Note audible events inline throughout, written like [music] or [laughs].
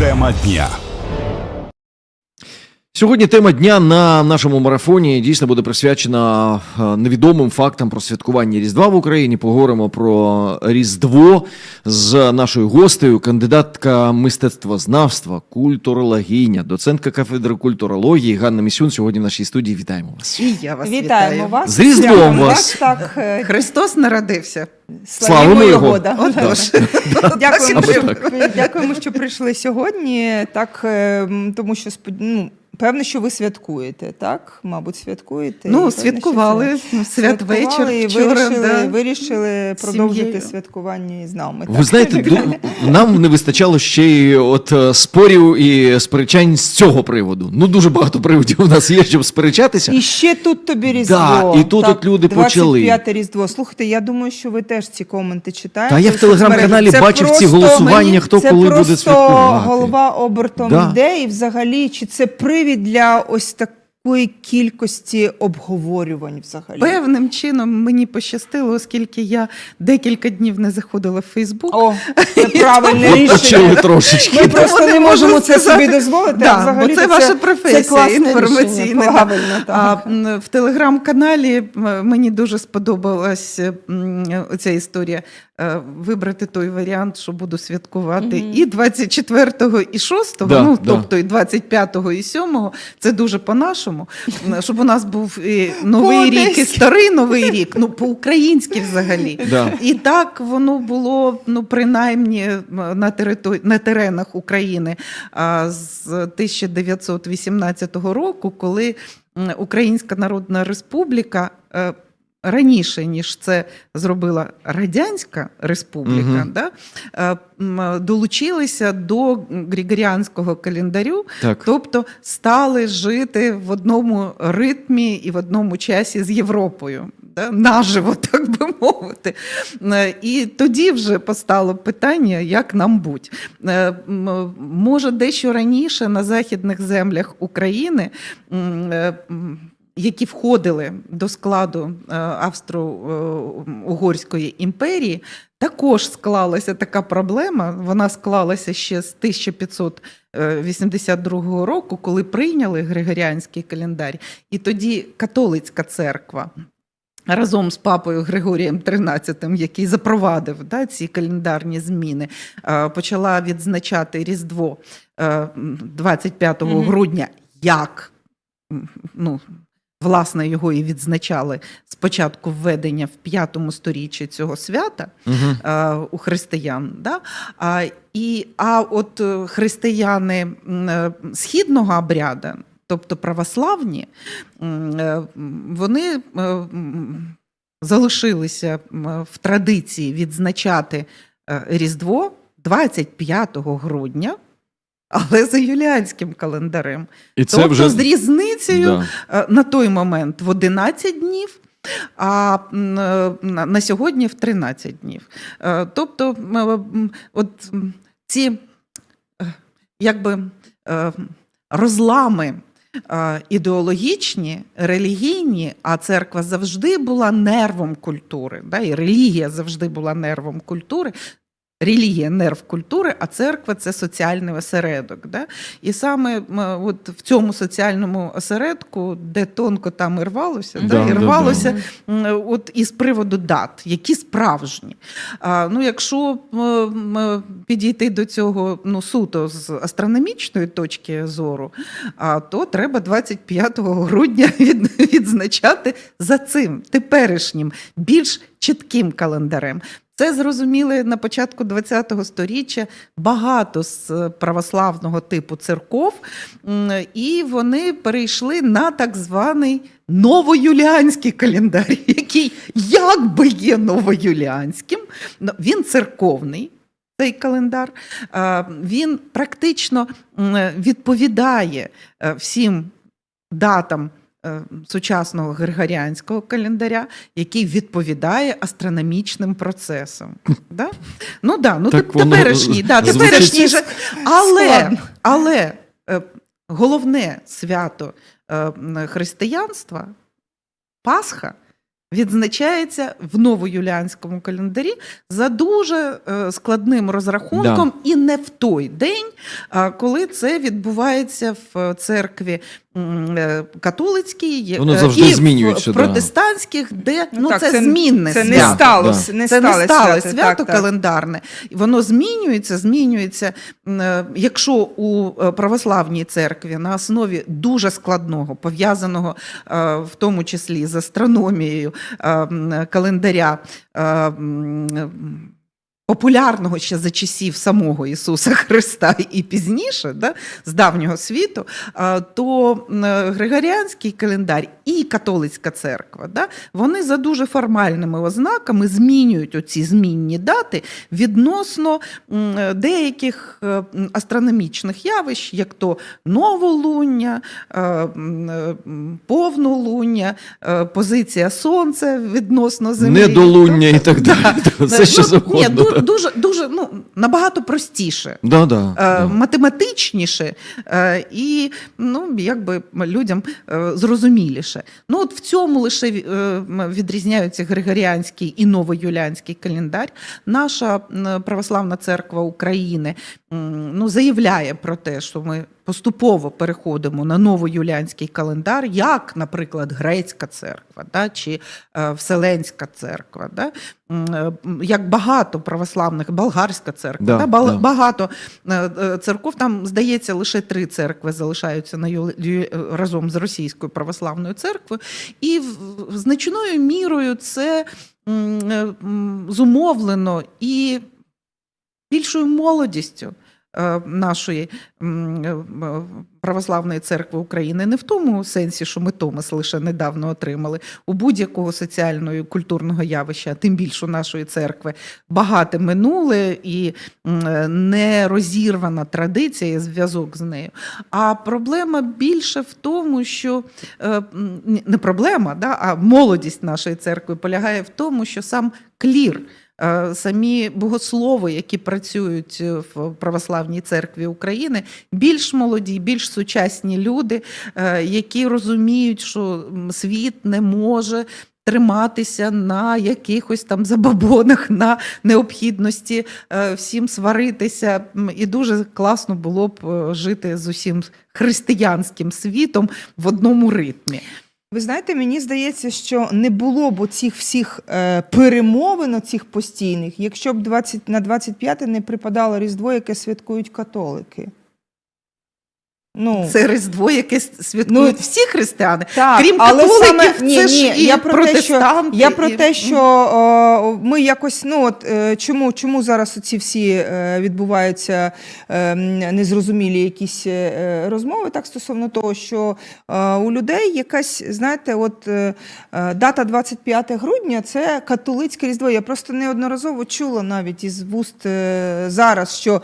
Тема дня. Сьогодні тема дня на нашому марафоні дійсно буде присвячена е, невідомим фактам про святкування Різдва в Україні. Поговоримо про Різдво з нашою гостею, кандидатка мистецтвознавства, культурологиня, доцентка кафедри культурології Ганна Місюн. Сьогодні в нашій студії вітаємо вас. І я вас Вітаємо вітаю. вас. З Різдвом вас. Так, е, Христос народився. Славимо його. да. Отож. Дякуємо, що, дякуємо, що прийшли сьогодні. Так, е, тому що ну, певно, що ви святкуєте, так? Мабуть, святкуєте. Ну, певно, святкували це- святвечір святкували і вчора. вирішили, да. вирішили продовжити сім'єю. святкування із нами. Ви так? знаєте, ду- нам не вистачало ще й от е, спорів і сперечань з цього приводу. Ну дуже багато приводів у нас є, щоб сперечатися. І ще тут тобі Різдво. Да, і тут от люди почали. 25 Різдво. Слухайте, я думаю, що ви теж ці коменти читаєте. Та я в телеграм-каналі Це бачив ці просто голосування, мені- хто це коли буде просто святкувати. голова обертом Да. йде, і взагалі, чи це привід для ось такої кількості обговорювань взагалі? Певним чином мені пощастило, оскільки я декілька днів не заходила в Фейсбук. О, це правильне рішення. трошечки. Ми просто не можемо це собі дозволити. Да, а взагалі бо це ваша професія, це інформаційна, рішення. Правильно, так. А в телеграм-каналі мені дуже сподобалась м, оця історія е, вибрати той варіант, що буду святкувати Мгм. і 24-го, і 6-го, Да, ну да. тобто і 25-го, і 7-го. Це дуже по-нашому. Щоб у нас був і новий рік, і старий новий рік, ну по-українськи взагалі. Да. І так воно було ну принаймні на території на теренах України а, з 1918 року, коли Українська Народна Республіка. Е, Раніше ніж це зробила Радянська Республіка, Мгм. да, е, долучилися до Григоріанського календарю, Так. тобто стали жити в одному ритмі і в одному часі з Європою. Да? Наживо, [laughs] так би мовити. Е, І тоді вже постало питання, як нам будь. Е, Може, дещо раніше на західних землях України. Е, Які входили до складу е, Австро-Угорської імперії, також склалася така проблема. Вона склалася ще з 1582 року, коли прийняли Григоріанський календар. І тоді католицька церква разом з папою Григорієм XIII, який запровадив да, ці календарні зміни, е, почала відзначати Різдво е, 25 Мгм. грудня як. Ну, Власне, його і відзначали спочатку введення в п'ятому сторіччі цього свята Угу. е, у християн. Да? А, і, а от е, християни е, східного обряда, тобто православні, вони залишилися в традиції відзначати Різдво 25 грудня. Але за юліанським календарем. І це тобто вже з різницею Да. Е, на той момент в 11 днів, а е, на сьогодні в 13 днів. Е, Тобто, от ці якби розлами. Ідеологічні, релігійні, а церква завжди була нервом культури, да, і релігія завжди була нервом культури. Релігія нерв культури, а церква це соціальний осередок. Да? І саме от в цьому соціальному осередку, де тонко там і рвалося, Да, да, да, і да. рвалося м, от із приводу дат, які справжні. А, ну, якщо підійти до цього ну, суто з астрономічної точки зору, а, то треба 25 грудня [laughs] від, відзначати за цим теперішнім, більш чітким календарем. Це зрозуміли на початку ХХ століття багато з е, православного типу церков, і вони перейшли на так званий новоюліанський календар, [laughs] який якби є новоюліанським, він церковний. Цей календар він практично відповідає е, всім датам е, сучасного григоріанського календаря, який відповідає астрономічним процесам. Да? Ну да, ну Так теперішній, да, теперішній же. Але, але е, головне свято е, християнства Пасха відзначається в новоюліанському календарі за дуже е, складним розрахунком, і не в той день, а коли це відбувається в церкві католицькій Воно е, завжди і змінюється, в да. протестантських, де ну, так, це, змінне Це свято. не сталося, не Це не стале свято, свято так, так. календарне. Воно змінюється, змінюється. е, Якщо у е, православній церкві на основі дуже складного, пов'язаного е, в тому числі з астрономією е, календаря. Популярного ще за часів самого Ісуса Христа і пізніше, да, з давнього світу, то Григоріанський календар і католицька церква, да, вони за дуже формальними ознаками змінюють оці змінні дати відносно деяких е, астрономічних явищ, як то новолуння, е, е, повнолуння, позиція Сонця відносно Землі. Недолуння і так далі. Да. Все, що Ну, завгодно. Дуже, дуже ну, набагато простіше. Да, да, Е, да. математичніше е, і ну, якби людям е, зрозуміліше. Ну, от в цьому лише е, відрізняються Григоріанський і новоюліанський календар. Наша православна церква України ну, заявляє про те, що ми поступово переходимо на новоюліанський календар, як, наприклад, грецька церква да, чи е, Вселенська церква. Да? Е, Як багато православних, болгарська церква, Да, та, да. багато е, е, церков. Там, здається, лише три церкви залишаються на разом з російською православною церквою. І значною мірою це зумовлено і більшою молодістю. Е, Нашої е, м, православної церкви України не в тому сенсі, що ми Томас лише недавно отримали у будь-якого соціального і культурного явища, тим більше у нашої церкви багате минуле і е, не розірвана традиція зв'язок з нею. А проблема більше в тому, що е, не проблема, да, а молодість нашої церкви полягає в тому, що сам клір. Е, Самі богослови, які працюють е, в православній церкві України, більш молоді, більш сучасні люди, е, які розуміють, що світ не може триматися на якихось там забобонах, на необхідності всім сваритися. І дуже класно було б жити з усім християнським світом в одному ритмі. Ви знаєте, мені здається, що не було б цих всіх е, перемовин, цих постійних, якщо б 20, на 25 не припадало Різдво, яке святкують католики. Ну, Це Різдво, яке святкують Ну, всі християни. так, крім але католиків, саме, ні, це ж ні, і я про те, що, я про те, що о, ми якось, ну от е, чому, чому зараз ці всі е, відбуваються е, незрозумілі якісь е, розмови, так стосовно того, що е, у людей якась, знаєте, от е, е, дата 25 грудня це католицьке різдво. Я просто неодноразово чула навіть із вуст е, зараз, що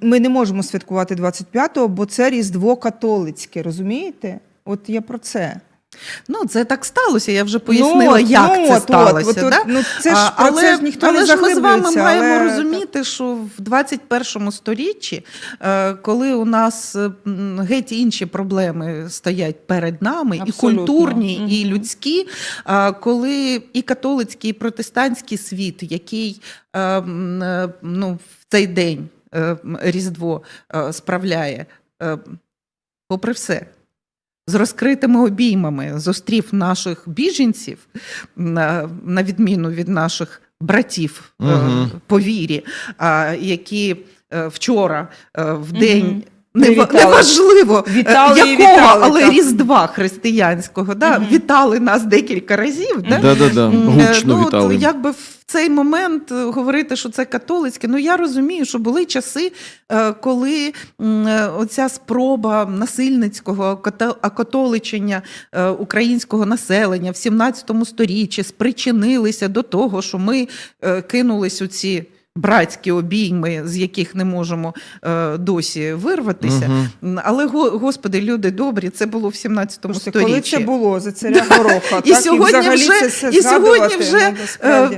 ми не можемо святкувати 25-го, бо це різдво католицьке, розумієте? От я про це. Ну, це так сталося. Я вже пояснила, Ну, як ну, це от, сталося. от, от, да? ну, це ж А, про це ж ніхто але не ж ми з вами заглиблюється, маємо розуміти, що в 21 сторіччі, е, коли у нас е, геть інші проблеми стоять перед нами, і Абсолютно. культурні, і людські, коли і католицький, і протестантський світ, який е, е, ну, в цей день е, Різдво е, справляє, е, попри все. З розкритими обіймами зустрів наших біженців, на, на відміну від наших братів угу. По вірі, які е, вчора е, в день. Мгм. Не, Привітали. неважливо, е, Вітали якого, вітали, але так. Різдва християнського, да, Мгм. вітали нас декілька разів. Да? Да, да, да. Гучно ну, вітали. От, якби в цей момент е, говорити, що це католицьке, ну я розумію, що були часи, е, коли е, оця спроба насильницького е, українського населення в 17 сторіччі спричинилися до того, що ми е, кинулись у ці. Братські обійми, з яких не можемо е, досі вирватися. М, Але го- господи, люди добрі, це було в 17 Слухайте, сторіччі. коли це було за царя Гороха, [laughs] І так? сьогодні вже- це і сьогодні вже,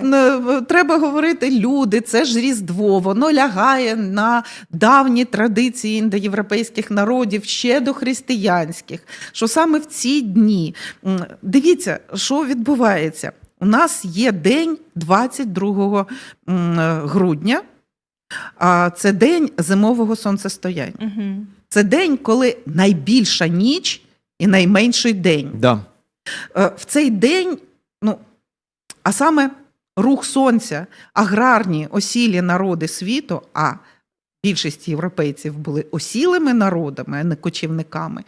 ну. Е, е, Треба говорити, люди, це ж Різдво, воно лягає на давні традиції індоєвропейських народів ще до християнських. Що саме в ці дні дивіться, що відбувається. У нас є день 22 е, грудня. Це день зимового сонцестояння. Угу. Це день, коли найбільша ніч і найменший день. Да. Е, В цей день, ну, а саме рух сонця, аграрні осілі народи світу, а більшість європейців були осілими народами, а не кочівниками,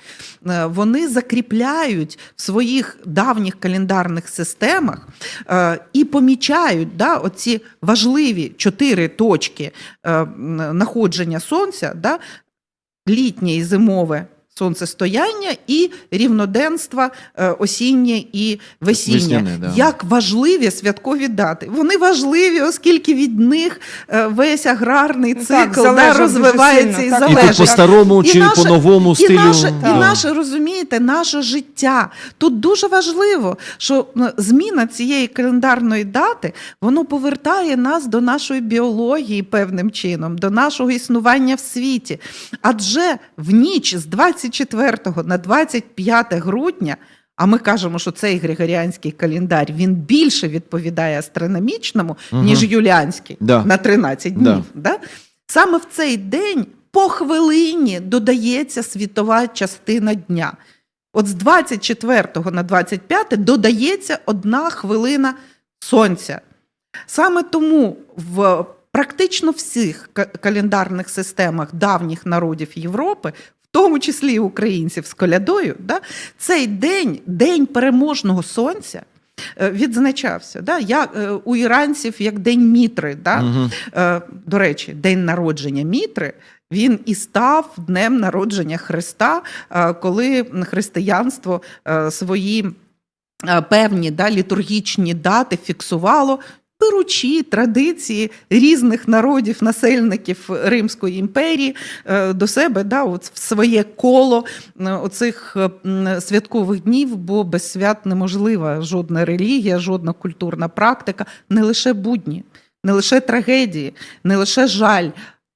е, вони закріпляють в своїх давніх календарних системах е, і помічають да, оці важливі чотири точки е, знаходження сонця, да, літнє і зимове сонцестояння і рівноденства е, осіннє і весіннє. Весняне, да. Як важливі святкові дати. Вони важливі, оскільки від них е, весь аграрний Ну, цикл так, да, розвивається сильно, і так. І тут по-старому І чи наше- по-новому І стилю. наше, да. і наше, розумієте, наше життя. Тут дуже важливо, що зміна цієї календарної дати воно повертає нас до нашої біології певним чином, до нашого існування в світі. Адже в ніч з 24 на 25 грудня. А ми кажемо, що цей григоріанський календар він більше відповідає астрономічному, Мгм. ніж юліанський Да. на 13 днів. Да. Саме в цей день по хвилині додається світова частина дня. От з 24 на 25 додається одна хвилина сонця. Саме тому в практично всіх календарних системах давніх народів Європи, тому числі і українців з колядою, да, цей день, день переможного сонця, е, відзначався. Да, як, е, у іранців як День Мітри. Да. Е, До речі, день народження Мітри. Він і став днем народження Христа, коли християнство свої певні да, літургічні дати фіксувало. Беручи традиції різних народів, насельників Римської імперії е, до себе да, от в своє коло е, оцих е, святкових днів, бо без свят неможлива жодна релігія, жодна культурна практика, не лише будні, не лише трагедії, не лише жаль,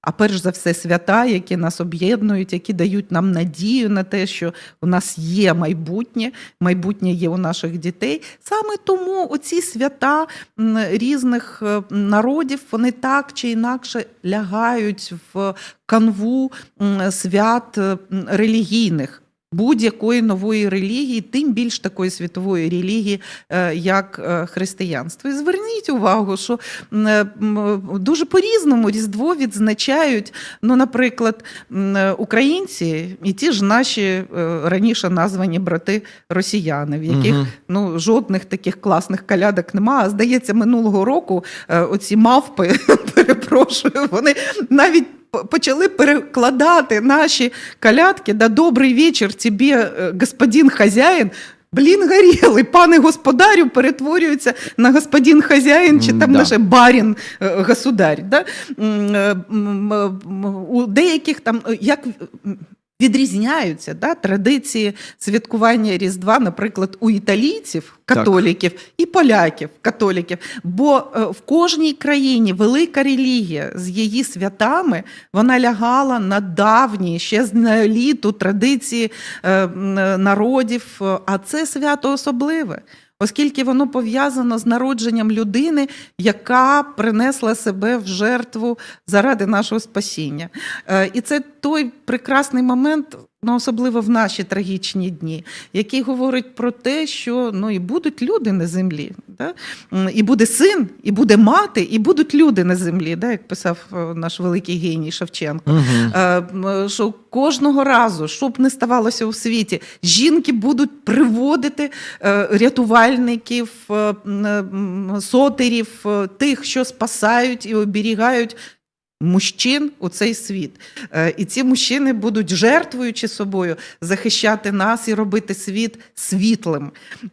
а перш за все свята, які нас об'єднують, які дають нам надію на те, що у нас є майбутнє, майбутнє є у наших дітей. Саме тому оці свята різних е, народів вони так чи інакше лягають в канву свят е, релігійних. Будь-якої нової релігії, тим більш такої світової релігії, е, як е, християнство. І зверніть увагу, що е, дуже по-різному Різдво відзначають. Ну, наприклад, українці і ті ж наші раніше названі брати росіяни, в яких Мгм. ну, жодних таких класних калядок немає. А здається, минулого року оці мавпи, [laughs] перепрошую, вони навіть. Почали перекладати наші калятки да добрий вечір тобі, е, господин хазяїн. Блін, горілий, пане господарю перетворюється на господин хазяїн чи там М-да. наше барін е, государь. Да? Е, У деяких там як відрізняються да, традиції святкування Різдва, наприклад, у італійців, Так. католіків і поляків, католіків. Бо е, в кожній країні велика релігія з її святами вона лягала на давні, ще з неоліту традиції е, е, народів. А це свято особливе. Оскільки воно пов'язано з народженням людини, яка принесла себе в жертву заради нашого спасіння. Е, І це той прекрасний момент, ну особливо в наші трагічні дні, який говорить про те, що ну і будуть люди на землі, да? І буде син, і буде мати, і будуть люди на землі, да? як писав е, наш великий геній Шевченко. Е, що кожного разу, що б не ставалося у світі, жінки будуть приводити рятувальників, сотерів, тих, що спасають і оберігають. Мужчин у цей світ. Е, І ці мужчини будуть, жертвуючи собою, захищати нас і робити світ світлим.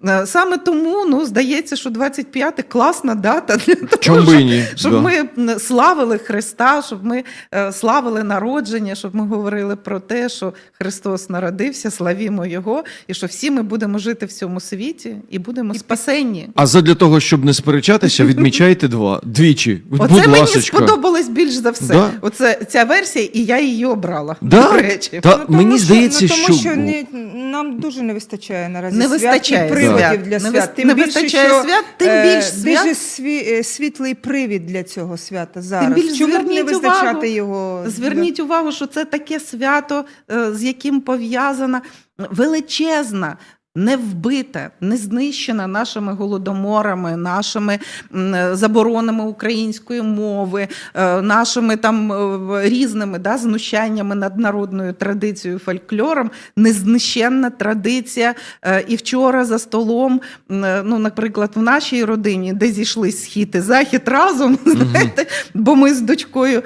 Е, Саме тому ну, здається, що 25 класна дата для того, щоб щоб Да. ми славили Христа, щоб ми е, славили народження, щоб ми говорили про те, що Христос народився, славімо Його, і що всі ми будемо жити в цьому світі і будемо спасенні. А задля того, щоб не сперечатися, відмічайте два двічі. Оце Будь мені ласочка. сподобалось більш за все. Да. Оце ця версія, і я її обрала. Да? До речі. Та Ну, тому мені що- здається, ну, тому що, що не, нам дуже не вистачає наразі Не свят вистачає і приводів свят. для Не свят. вис- не вистачає свят, тим е, більш свят. Дуже сві, е, світлий привід для цього свята зараз. більш Чому б не зверніть вистачати увагу, його? Зверніть увагу, що це таке свято, е, з яким пов'язана величезна. Не вбита, не знищена нашими голодоморами, нашими е, заборонами української мови, е, нашими там е, різними да, знущаннями над народною традицією, фольклором, незнищенна традиція. І вчора за столом, ну, наприклад, в нашій родині, де зійшлись схід і захід разом, знаєте, бо ми з дочкою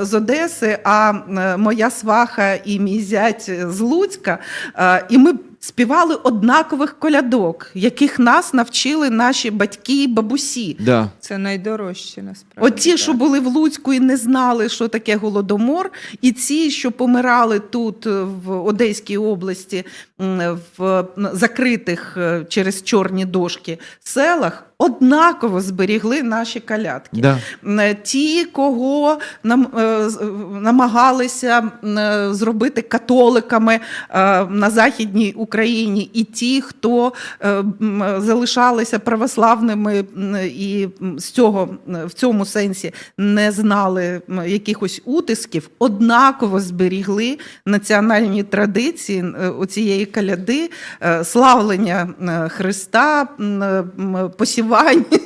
з Одеси, а моя сваха і мій зять з Луцька, і ми. Співали однакових колядок, яких нас навчили наші батьки і бабусі. Да. Це найдорожче насправді. От ті, так. що були в Луцьку і не знали, що таке голодомор, і ці, що помирали тут, е, в Одеській області, в закритих е, через чорні дошки селах, однаково зберігли наші калятки. Да. Ті, кого нам, е, е, намагалися е, зробити католиками е, на Західній Україні, і ті, хто е, залишалися православними і з цього в цьому сенсі не знали якихось утисків, однаково зберігли національні традиції е, оцієї каляди, е, славлення е, Христа, е, посівання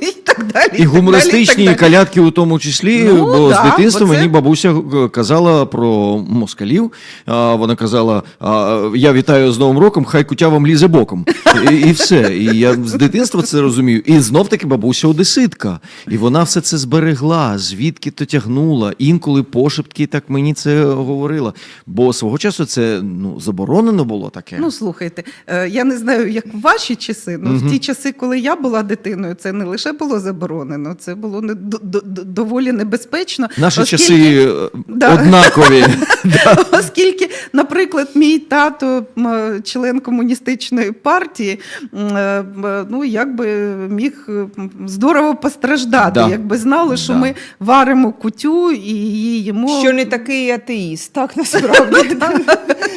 і так далі. І гумористичні і так далі. калятки у тому числі, Ну, бо да, з дитинства бо це- мені бабуся е, казала про москалів. А, Вона казала: а, я вітаю з Новим роком, хай кутя вам лізе боком. І, і все. І я з дитинства це розумію. І знов таки бабуся одеситка. І вона все це зберегла, звідки то тягнула. Інколи пошепки так мені це говорила. Бо свого часу це ну, заборонено було таке. Ну, слухайте, е, я не знаю, як в ваші часи. Ну, Мгм. в ті часи, коли я була дитиною, це не лише було заборонено, це було не доволі небезпечно. Наші оскільки- часи е, [laughs] Да. однакові. [laughs] Оскільки, наприклад, мій тато, член комуністичної партії, е, м, ну якби міг здорово постраждати, Да. якби знали, що Да. ми варимо кутю і її їмо. Що не такий атеїст, так [laughs] насправді.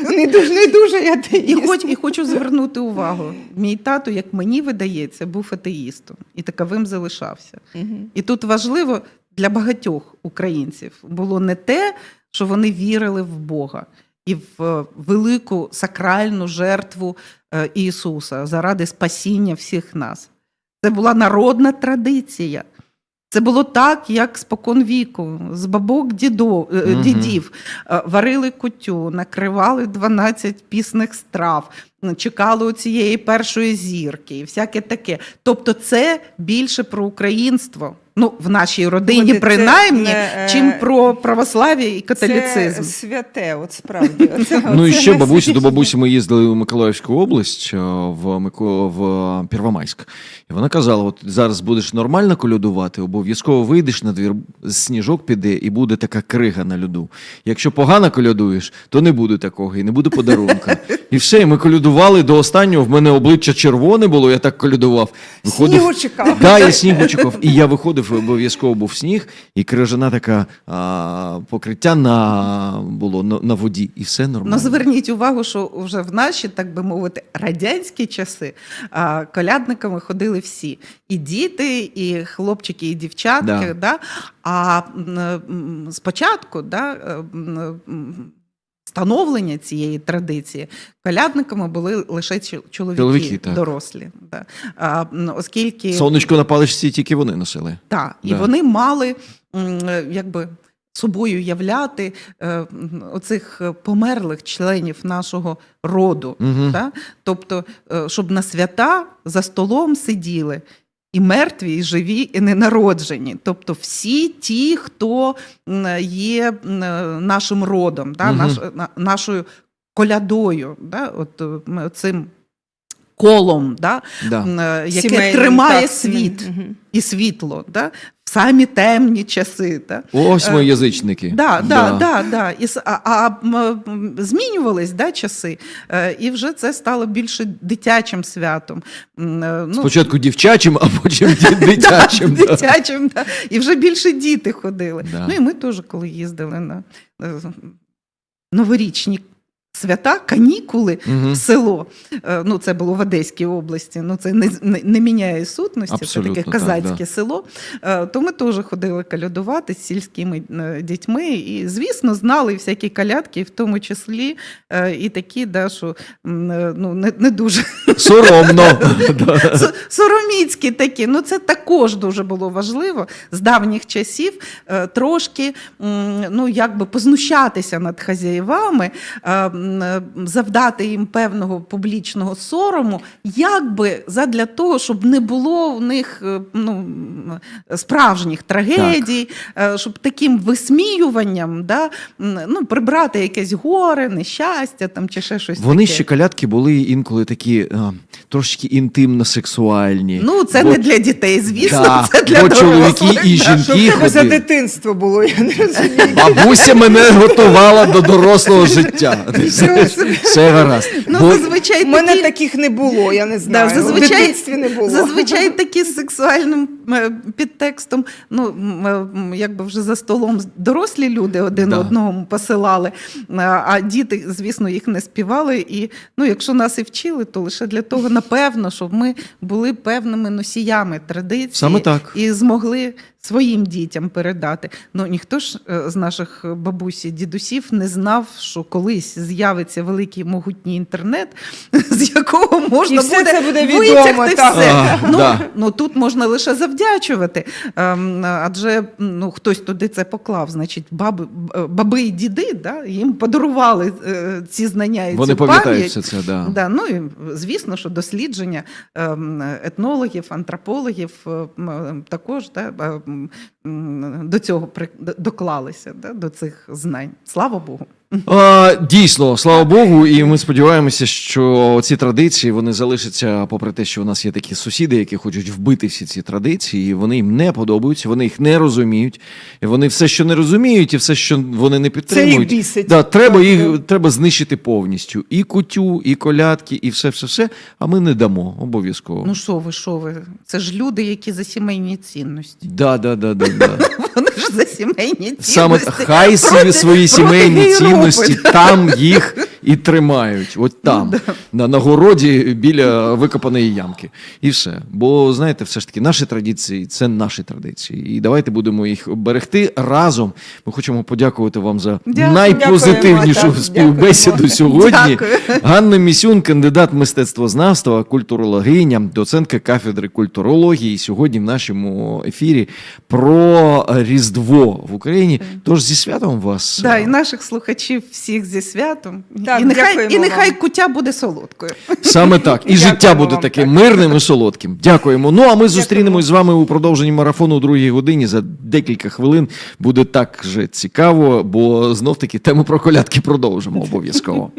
не дуже, не дуже І, хоч, і хочу звернути увагу: мій тато, як мені видається, був атеїстом і таковим залишався. Мгм. І тут важливо для багатьох українців було не те, що вони вірили в Бога і в е, велику сакральну жертву е, Ісуса заради спасіння всіх нас. Це була народна традиція. Це було так, як спокон віку, з бабок дідо, е, дідів варили кутю, накривали 12 пісних страв, чекали у цієї першої зірки і всяке таке. Тобто, це більше про українство. Ну, в нашій родині, це принаймні, не, е, чим про православ'я і католіцизм. Це святе, от справді. [laughs] Оце- Ну і ще бабусі до бабусі ми їздили у Миколаївську область е, в Мико... в Первомайськ. І вона казала: от зараз будеш нормально колядувати, обов'язково вийдеш на двір, сніжок піде, і буде така крига на льоду. Якщо погано колядуєш, то не буде такого, і не буде подарунка. [laughs] І все, і ми колядували до останнього. В мене обличчя червоне було, я так колядував. Снігу чекав. Да, я снігу чекав. І я виходив, обов'язково був сніг, і крижана така а, покриття на було на, на воді, і все нормально. Ну, зверніть увагу, що вже в наші, так би мовити, радянські часи а, колядниками ходили всі: і діти, і хлопчики, і дівчатки. Да. Да. А спочатку, да, становлення цієї традиції колядниками були лише чоловіки, Чоловіки, так. дорослі. Да. А, оскільки Сонечко на паличці тільки вони носили. так, і вони мали якби. Собою являти е, оцих е, померлих членів нашого роду. Мгм. Да? Тобто, е, щоб на свята за столом сиділи і мертві, і живі, і ненароджені. Тобто, всі ті, хто є нашим родом, да? угу. Наш, на- нашою колядою, да? От, цим колом, да? Да. е, яке Сімейним, тримає так, світ мгм. і світло да? в самі темні часи. Да? Ось ми Е, язичники. Да, да, да, да. І, а, а м, змінювались да, часи, е, і вже це стало більше дитячим святом. Е, Ну, Спочатку дівчачим, а потім [laughs] дитячим. Да, да. дитячим, да. І вже більше діти ходили. Да. Ну і ми теж, коли їздили на е, новорічні свята, канікули Мгм. в село. Е, Ну, це було в Одеській області. Ну, це не, не, не міняє сутності, Абсолютно це таке так, казацьке да. село. Е, То ми теж ходили калядувати з сільськими е, дітьми. І, звісно, знали всякі калядки, в тому числі і такі, да, що ну, не, не дуже Соромно. [laughs] Сороміцькі такі. Ну це також дуже було важливо з давніх часів трошки ну, якби познущатися над хазяєвами, завдати їм певного публічного сорому, якби задля того, щоб не було в них е, ну, справжніх трагедій, е, щоб таким висміюванням да, ну, прибрати якесь горе, нещастя там, чи ще щось Вони таке. ще калятки були інколи такі а, трошки інтимно-сексуальні. Ну, це Бо- не для дітей, звісно, Да, це для бо чоловіки і жінки Що тебе за дитинство було, я не розумію. Бабуся мене готувала до дорослого життя. [laughs] Все гаразд. Ну, Бо- зазвичай У мене такі, таких не було, я не знаю. Да, зазвичай- дитинстві не було. зазвичай [laughs] такі з сексуальним е, підтекстом, ну, м, е, м, якби вже за столом дорослі люди один Да. одного посилали, а, а діти, звісно, їх не співали. І ну, якщо нас і вчили, то лише для того, напевно, щоб ми були певними носіями традиції Саме так. і змогли своїм дітям передати. Ну ніхто ж е, з наших бабусі, дідусів не знав, що колись з'явиться великий могутній інтернет, [laughs] з якого можна І все буде, це буде витягти так. все. А, ну, да. ну тут можна лише завдячувати. Ем, адже ну, хтось туди це поклав. Значить, баби, баби і діди да, їм подарували е, ці знання і Вони цю пам'ятають пам'ять. це, да. Да, ну і звісно, що дослідження ем, етнологів, антропологів е, м, е, також да, до цього доклалися, да, до цих знань. Слава Богу. А, дійсно, слава Богу, і ми сподіваємося, що ці традиції вони залишаться, попри те, що у нас є такі сусіди, які хочуть вбити всі ці традиції, і вони їм не подобаються, вони їх не розуміють. І вони все, що не розуміють, і все, що вони не підтримують, Це бісить. Да, треба їх треба знищити повністю. І кутю, і колядки, і все, все, все. А ми не дамо обов'язково. Ну що ви, що ви? Це ж люди, які за сімейні цінності. Да, да, да, да. [laughs] Вони ж за сімейні цінності. Саме хай собі свої сімейні цінності там їх [laughs] і тримають. От там, на, на городі біля викопаної ямки. І все. Бо знаєте, все ж таки, наші традиції це наші традиції. І давайте будемо їх берегти разом. Ми хочемо подякувати вам за Дякую. найпозитивнішу Дякуємо, співбесіду дякуємо. сьогодні. Дякую. Ганна Місюн, кандидат мистецтвознавства, культурологиня, доцентка кафедри культурології. Сьогодні в нашому ефірі про Різдво в Україні. Тож зі святом вас. Да, і наших слухачів всіх зі святом. Так, і нехай, і нехай вам. куття буде солодкою. Саме так. І Дякуємо життя буде таким так. мирним і солодким. Дякуємо. Ну а ми зустрінемось з вами у продовженні марафону у другій годині. За декілька хвилин буде так же цікаво, бо знов таки тему про колядки продовжимо обов'язково.